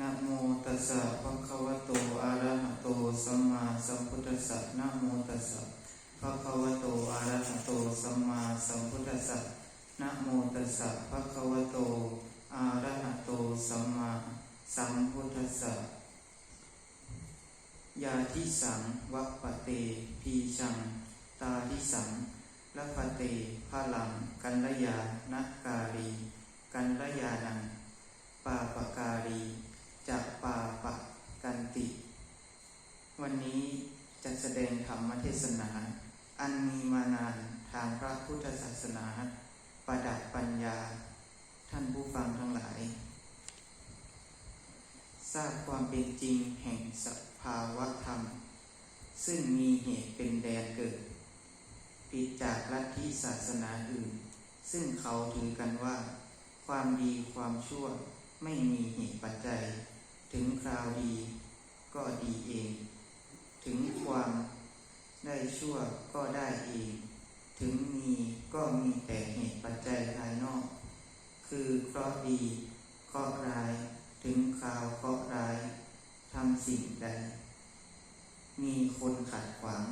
นะโมตัสสะภะคะวะโตอะระหะโตสัมมาสัมพุทธัสสะนะโมตัสสะภะคะวะโตอะระหะโตสัมมาสัมพุทธัสสะนะโมตัสสะภะคะวะโตอะระหะโตสัมมาสัมพุทธัสสะยาทิสังวัปเตพีชัง ตาทิสังละพะเตพะลัง กัลยานักการี กัลยานังปาปการี จะปาปะกันติ วันนี้จะแสดงธรรมเทศนา อันมีมานานทางพระพุทธศาสนา ประดับปัญญา ท่านผู้ฟังทั้งหลาย ทราบความเป็นจริงแห่งสภาวะธรรม ซึ่งมีเหตุเป็นแดนเกิดผิดจากลัทธิศาสนาอื่น ซึ่งเขาถือกันว่า ความดีความชั่วไม่มีเหตุปัจจัย ถึงคราวดีก็ดีเอง ถึงความได้ชั่วก็ได้เอง ถึงมีก็มีแต่เหตุปัจจัยภายนอก คือเคราะดีเคราะร้าย ถึงคราวเคราะร้ายทำสิ่งใด มีคนขัดขวาง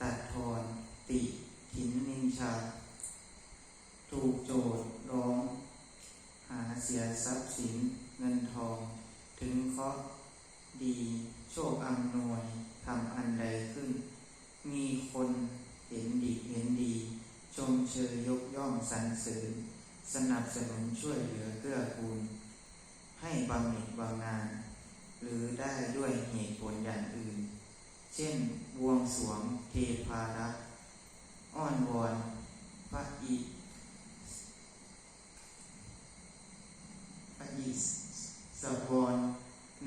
ตัดทอนติถินนินชา ถูกโจทย์ร้อง หาเสียทรัพย์สินเงินทอง ถึงเคราะดี โชคอำนวยทำอันใดขึ้น มีคนเห็นดีเห็นดี ชมเชยยกย่องสรรเสริญ สนับสนุนช่วยเหลือเกื้อกูล ให้บำเหน็จบำนาญหรือได้ด้วยเหตุผลอย่างอื่น เช่นบวงสรวงเทพารักษ์อ้อนวอนพระอิพระอิส วร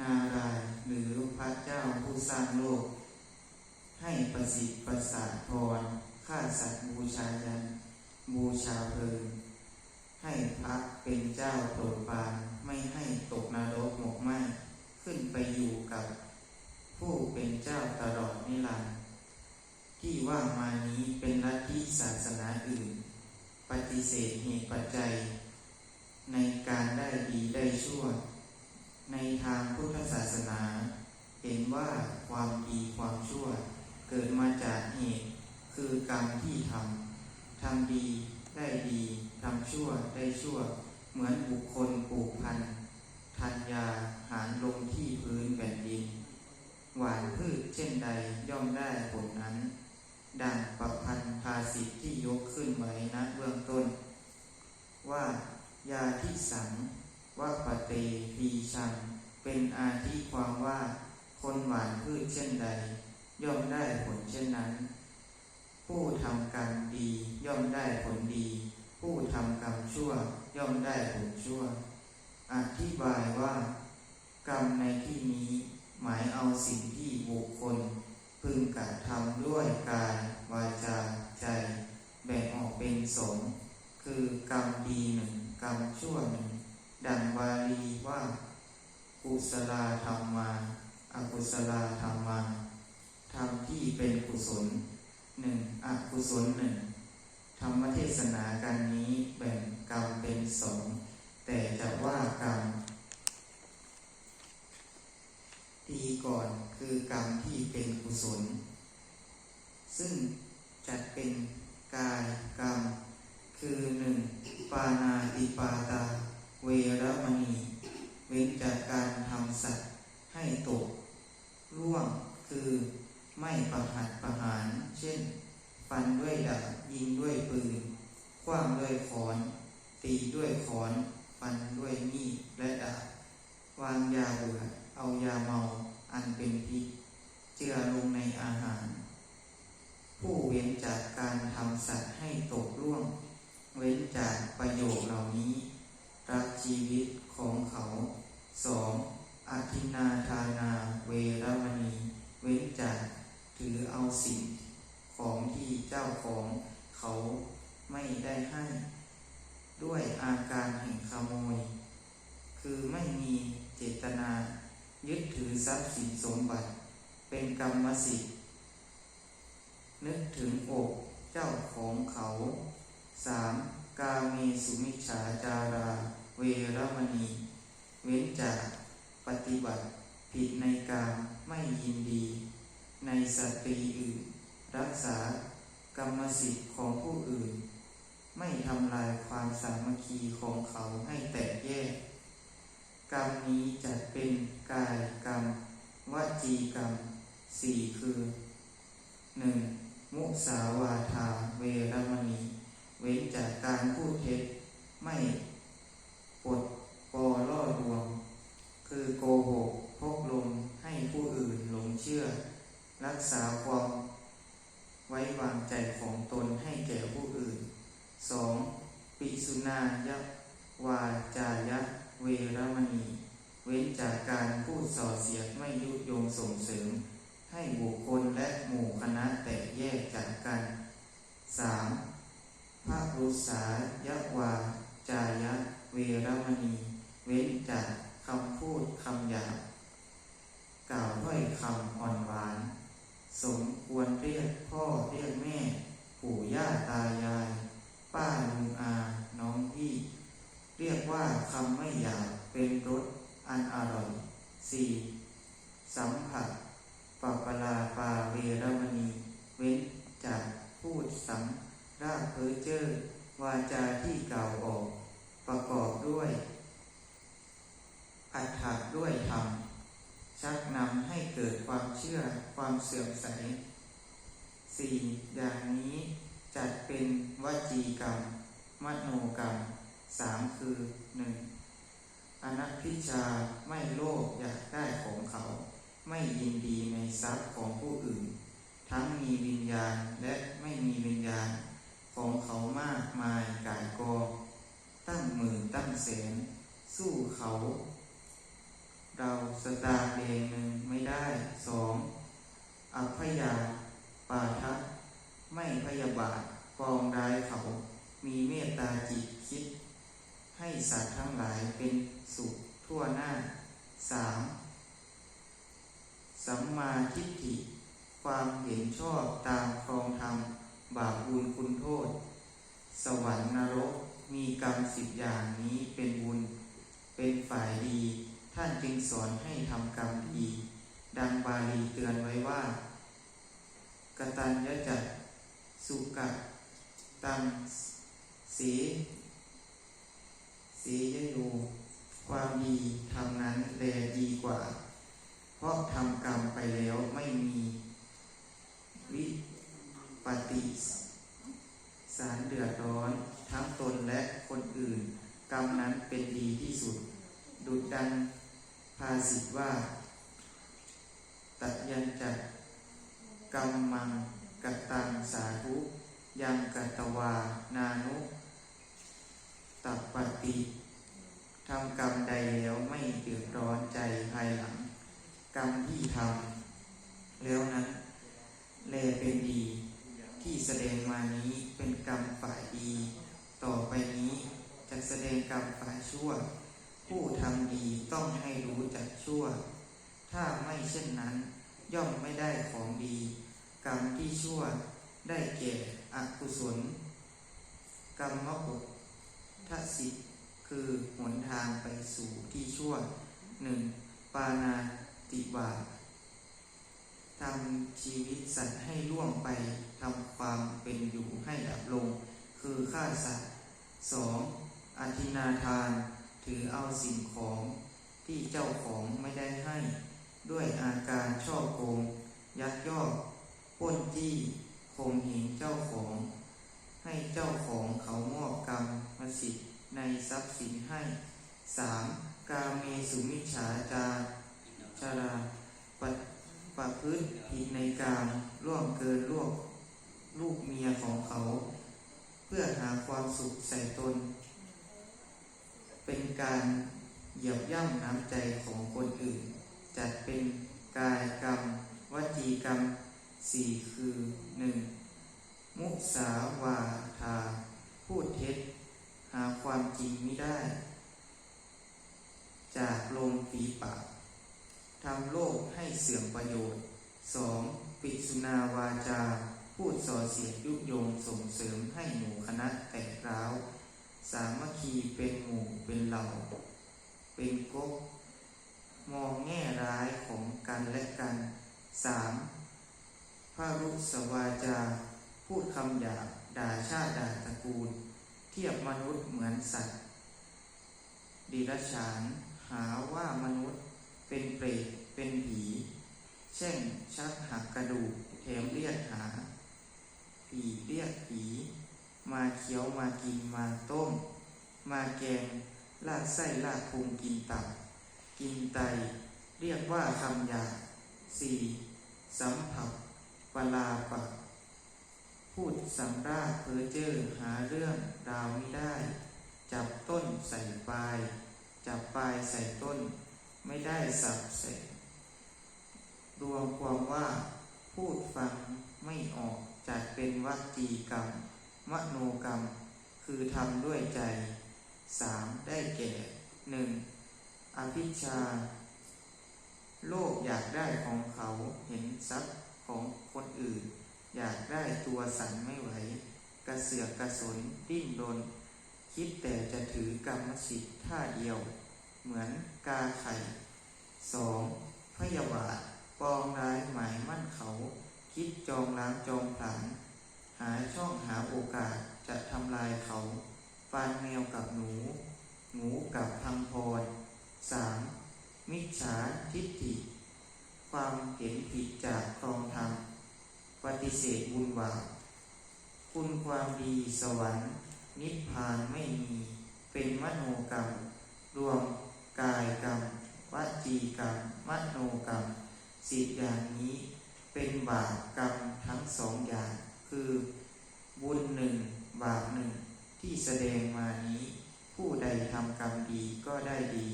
นารายณ์หรือพระเจ้าผู้สร้างโลก ให้ประสิทธิ์ประสาทพรฆ่าสัตว์บูชายัน บูชาเพลิงให้พระเป็นเจ้าโปรดปานไม่ให้ตกนรกหมกไหมขึ้นไปอยู่กับ ผู้เป็นเจ้าตลอดนิรันดร์ที่ว่ามานี้เป็นลัทธิศาสนาอื่น ปฏิเสธเหตุปัจจัย ในการได้ดีได้ชั่ว ในทางพุทธศาสนา เห็นว่าความดีความชั่ว เกิดมาจากเหตุ คือกรรมที่ทำ ทำดีได้ดีทำชั่วได้ชั่ว เหมือนบุคคลปลูกพันธุ์ธัญญาหารลงที่พื้นแผ่นดิน หวานพืชเช่นใดย่อมได้ผลนั้น ดังประพันธ์ภาษิตที่ยกขึ้นไว้ณเบื้องต้น ว่ายาที่สังว่าปเตพีชัง เป็นอาทิความว่าคนหวานพืชเช่นใด ย่อมได้ผลเช่นนั้น ผู้ทำกรรมดีย่อมได้ผลดี ผู้ทำกรรมชั่วย่อมได้ผลชั่ว อธิบายว่า ก รรมในที่นี้ หมายเอาสิ่งที่บุคคล พึงกระทำด้วยกายวาจาใจ แบ่งออกเป็นสองคือกรรมดีหนึ่งกรรมชั่วหนึ่ง ดังบาลีว่า กุศลธรรมมาอกุศลธรรมมาทำที่เป็นกุศลหนึ่งอกุศลหนึ่งธรรมเทศนาการนี้แบ่งกรรมเป็นสอง แต่จะว่ากรรมดีก่อนคือกรรมที่ เป็นกุศล ซึ่งจัดเป็นกายกรรม คือหนึ่งปานาติปาตา เวรมณี เว้นจากการทำสัตว์ให้ตกล่วงคือไม่ประหัตประหาร เช่น ฟันด้วยดาบยิงด้วยปืนคว้างด้วยขอน ตีด้วยขอน ฟันด้วยมีดและดาบวางยาเบื่อเอายาเมาอันเป็นพิษ เจือลงในอาหาร ผู้เว้นจากการทำสัตว์ให้ตกร่วง เว้นจากประโยชน์เหล่านี้ รักชีวิต 3. กาเมสุมิชาจารา เวรมณี เว้นจากปฏิบัติ ผิดในการไม่ยินดี ในสตรีอื่น รักษากรรมสิทธิ์ของผู้อื่น ไม่ทำลายความสามัคคีของเขาให้แตกแยก กรรมนี้จัดเป็นกายกรรมวจีกรรมสี่คือ 1. มุสาวาทาเวรมณี เว้นจากการพูดเท็จไม่ปดปอล่อลวง คือโกหกพกลมให้ผู้อื่นหลงเชื่อ รักษาความไว้วางใจของตนให้แก่ผู้อื่น 2. ปิสุนายะวาจายะเวรมณี เว้นจากการพูดส่อเสียดไม่ยุยงส่งเสริม ให้บุคคลและหมู่คณะแตกแยกจากกัน 3. พระรุษายะวาจายะเวรมณี เว้นจาก คำพูดคำหยาบกล่าวถ้อยคำอ่อนหวาน สมควรเรียกพ่อเรียกแม่ ปู่ย่าตายาย ป้าลุงอา น้องพี่ เรียกว่าคำไม่หยาบเป็นรสอันอร่อย 4. สัมผัสปปลาปาเวรมณี เว้นจากพูดสัมรากเพ้อเจ้อวาจาที่กล่าวออก ประกอบด้วย อัตถะด้วยธรรมชักนำให้เกิดความเชื่อความเสื่อมใสสี่อย่างนี้จัดเป็นวจีกรรม มโนกรรมสามคือหนึ่งอนัพิชาไม่โลภอยากได้ของเขา ไม่ยินดีในทรัพย์ของผู้อื่น ทั้งมีวิญญาณและไม่มีวิญญาณ ของเขามากมายกายกองตั้งหมื่นตั้งแสน สู้เขา เราสตาร์เองหนึ่งไม่ได้สองอัพยาปาทะไม่พยาบาทปองร้ายเขา มีเมตตาจิตคิด ให้สัตว์ทั้งหลายเป็นสุขทั่วหน้าสามสัมมาทิฏฐิ ความเห็นชอบตามครองธรรม บาปบุญคุณโทษ สวรรค์นรกมีกรรมสิบอย่างนี้เป็นบุญ เป็นฝ่ายดี ท่านจึงสอนให้ทำกรรมดี ดังบาลีเตือนไว้ว่า กตัญญจัตสุกะตังสีสียโยความดีทำนั้นแลดีกว่า เพราะทำกรรมไปแล้วไม่มี วิปฏิสารเดือดร้อนทั้งตนและคนอื่น กรรมนั้นเป็นดีที่สุด ดุดดัง ภาษิตว่า ตัดยันจัดกรรมังกตังสาธุยังกัตวานานุตัปปติทำกรรมใดแล้วไม่เดือดร้อนใจภายหลัง กรรมที่ทำแล้วนั้นแลเป็นดี ที่แสดงมานี้เป็นกรรมฝ่ายดี ต่อไปนี้จะแสดงกรรมฝ่ายชั่ว ผู้ทำดีต้องให้รู้จักชั่ว ถ้าไม่เช่นนั้น ย่อมไม่ได้ของดี กรรมที่ชั่วได้แก่อกุศล กรรมบุทัสิคือหนทางไปสู่ที่ชั่วหนึ่งปานาติบาทำชีวิตสัตว์ให้ล่วงไปทำความเป็นอยู่ให้ดับลง คือฆ่าสัตว์สองอธินาทาน ถือเอาสิ่งของที่เจ้าของไม่ได้ให้ ด้วยอาการช่อโกง ยักยอกป้นจี้ข่มเหงเจ้าของ ให้เจ้าของเขามอบกรรมมาสิทธิ์ในทรัพย์สินให้สามกาเมสุมิฉาจาจาราปะประพฤติผิดในการล่วงเกินล่วงลูกเมียของเขา เพื่อหาความสุขใส่ตน เป็นการเหยียบย่ำน้ำใจของคนอื่น จัดเป็นกายกรรมวจีกรรมสี่คือหนึ่งมุสาวาทา พูดเท็จ หาความจริงไม่ได้ จากลมฝีปากทำโลกให้เสื่อมประโยชน์สองปิสุนาวาจา พูดส่อเสียดยุยงส่งเสริมให้หมู่คณะแตกร้าว สามัคคีเป็นหมู่เป็นเหล่า เป็นก๊กมองแง่ร้ายของกันและกัน 3. พระรุสวาจา พูดคำหยาบด่าชาติด่าตระกูล เทียบมนุษย์เหมือนสัตว์ดิรัจฉานหาว่ามนุษย์เป็นเปรตเป็นผีเช่นชักหักกระดูกแถมเรียกหา ผีเรียกผี มาเคี้ยวมากินมาต้ม มาแกง ลากไส้ลากพุงกินตับ กินไต เรียกว่าคำหยาสี่สัมผัสปลาปะพูดสำราญเพ้อเจ้อหาเรื่องราวไม่ได้ จับต้นใส่ปลาย จับปลายใส่ต้น ไม่ได้สับใส่รวมความว่า พูดฟังไม่ออกจัดเป็นวัจีกรรม มโนกรรม คือทำด้วยใจสามได้แก่หนึ่งอภิชา โลกอยากได้ของเขาเห็นทรัพย์ของคนอื่น อยากได้ตัวสันไม่ไหว กระเสือกกระสนดิ้นรนคิดแต่จะถือกรรมสิทธิ์ท่าเดียว เหมือนกาไข่สองพยาบาทปองร้ายหมายมั่นเขา คิดจองล้างจองผลาน หาช่องหาโอกาสจะทำลายเขาฟานแมวกับหนูหมูกับพังพรสามมิจฉาทิฏฐิ ความเห็นผิดจากครองธรรม ปฏิเสธบุญบาปคุณความดีสวรรค์ นิพพานไม่มี เป็นมโนกรรม รวมกายกรรมวจีกรรม มโนกรรมสิบอย่างนี้ เป็นบาปกรรมทั้งสองอย่าง คือบุญหนึ่งบาปหนึ่งที่แสดงมานี้ ผู้ใดทำกรรมดีก็ได้ดี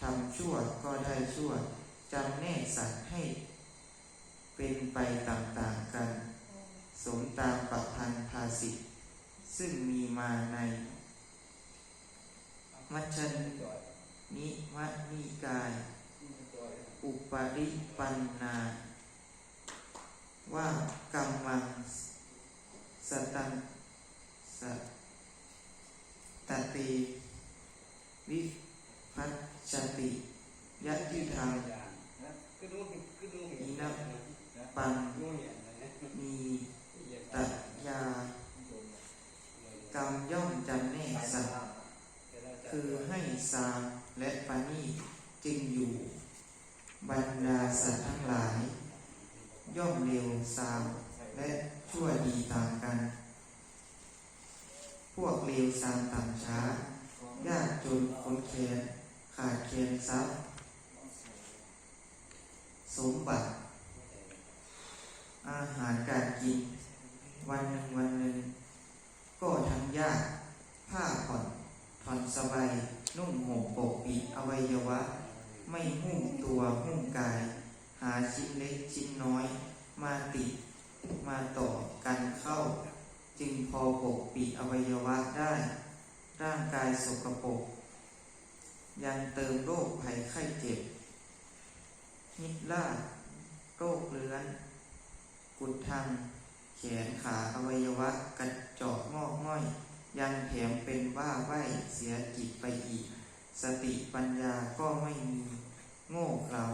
ทำชั่วก็ได้ชั่วจำแนกสัตว์ให้ เป็นไปต่างๆกัน สมตามประพันธ์ภาสิทธิ์ซึ่งมีมาในมัชชนิมนิกาย อุปริปันนา ว่ากรรมัง สตังสตติ วิพัชติยะยุทางอินะปังมีตัญญากรรมย่อมจำแนกสัตว์ คือให้สามและปานีจึงอยู่ บรรดาสัตว์ทั้งหลาย ย่อมเร็วสามและชั่วดีต่างกัน พวกเร็วสามต่ำช้า ยากจนคนแค้นขาดแคลนทรัพย์ สมบัติ อาหารการกิน วันหนึ่งวันหนึ่งก็ทั้งยากผ้าผ่อนผ่อนสบายนุ่งห่มปกปิดอวัยวะ ไม่หุ้มตัวหุ้มกาย หาชิ้นเล็กชิ้นน้อย มาติด มาต่อกันเข้า จึงพอปกปิดอวัยวะได้ ร่างกายสกปรกยังเติมโรคภัยไข้เจ็บนิดลาโรคเรื้อน กุดทังแขนขาอวัยวะกระจอกงอกง่อย ยังแถมเป็นบ้าใบ้เสียจิตไปอีก สติปัญญาก็ไม่มี โง่เขลา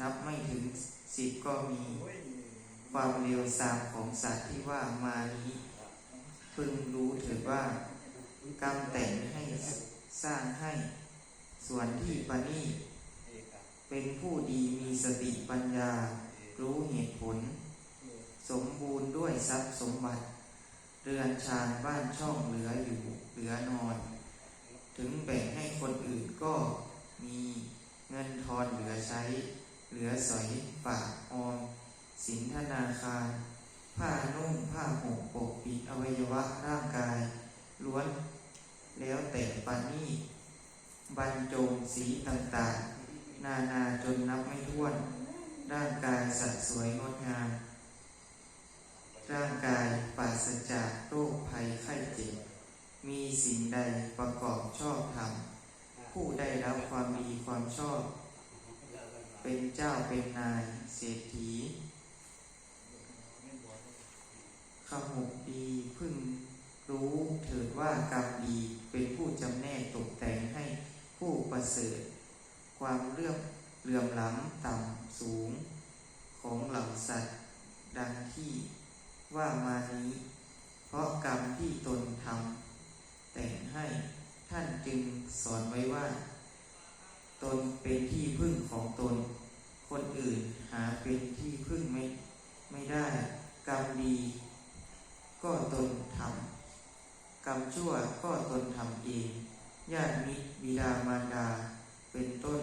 นับไม่ถึงสิบก็มี ความเร็วซามของสัตว์ที่ว่ามานี้พึงรู้เถิดว่ากรรมแต่งให้สร้างให้ ส่วนที่ปณีเป็นผู้ดีมีสติปัญญา รู้เหตุผล สมบูรณ์ด้วยทรัพย์สมบัติ เรือนชานบ้านช่องเหลืออยู่เหลือนอน ถึงแบ่งให้คนอื่นก็มีเงินทอนเหลือใช้ เหลือสอยฝากออมสินธนาคาร ผ้านุ่งผ้าห่มปกปิดอวัยวะร่างกาย ล้วน แล้วแต่ปานีตบรรจงสีต่างๆ นานาจนนับไม่ถ้วน ร่างกายสัดสวยงดงาม ร่างกายปราศจากโรคภัยไข้เจ็บ มีสิ่งใดประกอบชอบธรรม ผู้ได้รับความดีความชอบ เป็นเจ้าเป็นนายเศรษฐีขมุกดีพึ่งรู้เถิดว่ากรรมดีเป็นผู้จำแนกตกแต่งให้ผู้ประเสริฐ ความเลื่อมเหลื่อมล้ำต่ำสูง ของเหล่าสัตว์ ดังที่ ว่ามานี้ เพราะกรรมที่ตนทำแต่งให้ท่านจึงสอนไว้ว่า ตนเป็นที่พึ่งของตน คนอื่นหาเป็นที่พึ่งไม่ไม่ได้ กรรมดี ก็ตนทำกรรมชั่วก็ตนทำเองญาติมิตรบิดามารดา เป็นต้น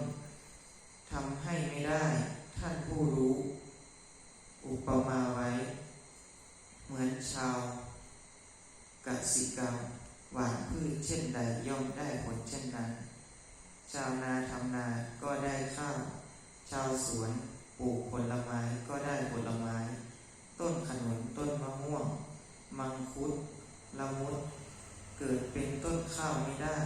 ทำให้ไม่ได้ ท่านผู้รู้ อุปมาไว้ เหมือนชาวกสิกรรม หวานพืชเช่นใดย่อมได้ผลเช่นนั้น ชาวนาทำนาก็ได้ข้าว ชาวสวนปลูกผลไม้ก็ได้ผลไม้ ต้นขนุนต้นมะม่วง มังคุดละมุด เกิดเป็นต้น ข้าวไม่ได้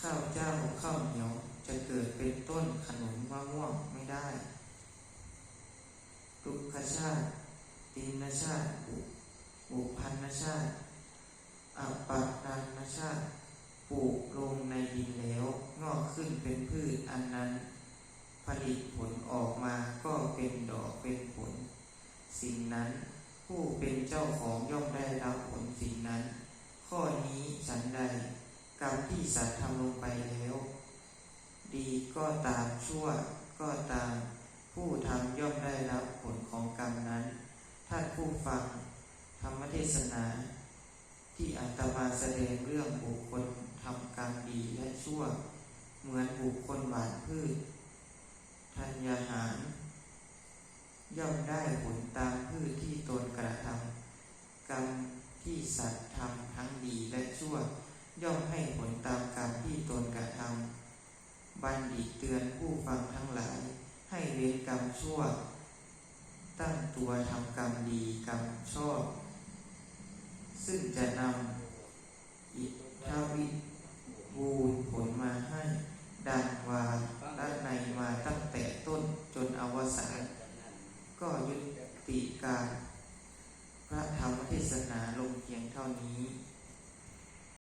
ข้าวเจ้าข้าวเหนียวจะเกิดเป็นต้นขนุนมะม่วงไม่ได้ ทุกขชาติตินชาติอุพันชาติอัปปะนันชาติปลูกลงในดินแล้วงอกขึ้นเป็นพืชอันนั้น ผลิตผลออกมาก็เป็นดอกเป็นผล สิ่งนั้นผู้เป็นเจ้าของย่อมได้รับผลสิ่งนั้น ข้อนี้ฉันใดกรรมที่สัตว์ทำลงไปแล้ว ดีก็ตามชั่วก็ตาม ผู้ทำย่อมได้รับผลของกรรมนั้น ท่านผู้ฟัง ธรรมเทศนา ที่อาตมาแสดงเรื่องบุคคลทำกรรมดีและชั่ว เหมือนบุคคลหวานพืชธัญญาหารย่อมได้ผลตามพืชที่ตนกระทำกรรม ที่สัตว์ทำทั้งดีและชั่ว ย่อมให้ผลตามกรรมที่ตนกระทำบัณฑิตเตือนผู้ฟังทั้งหลาย ให้เว้นกรรมชั่ว ตั้งตัวทำกรรมดีกรรมชอบ ซึ่งจะนำอิทธวิบูรผลมาให้ดันวาละในมาตั้งแต่ต้นจนอวสานก็ยุติการ ระธรรมเทศนาลงเพียงเท่านี้